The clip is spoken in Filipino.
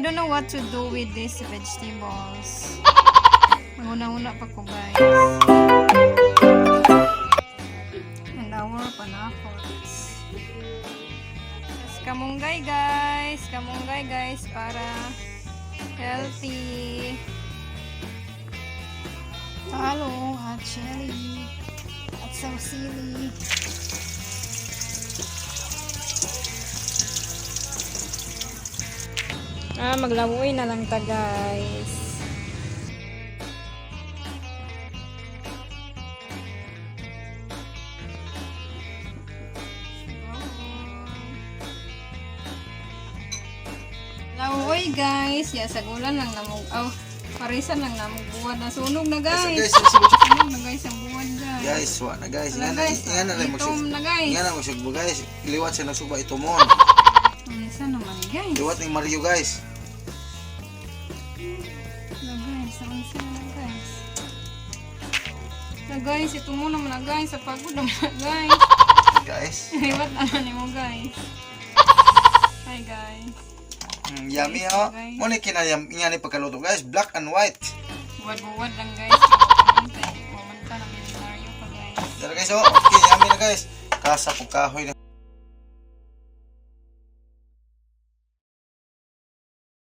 don't know what to do with these vegetables. Una-una pa ko guys. And our panakots. Yes, kamunggay guys. Kamunggay guys para healthy. Talong at chili at sausili. Ah, maglawoy na lang ta guys. Lawoy guys. Ya, sagulan lang namog. Oh, parisan lang namog buwan na. Sunog na guys. Guys, guys, Sunog na guys ang buwan guys. guys, wa na guys. Nga na, guys. nga na lang Itom magsug. na guys. Nga na magsugbo guys. Liwat siya nagsuba ito mon. Isa naman guys. Liwat ni Mario guys. Na guys, ang isa na guys. Na guys, ito muna na guys. Sa pagod naman na guys. Guys. Iwat naman ni mo guys. Hi guys. Mm, yummy oh. Guys. Mo ni kinayam nga ni pagkaluto guys. Black and white. Buwad-buwad lang guys. Kumanta na Mario pa guys. Dara guys oh. Okay, yummy na guys. Kasa po kahoy na.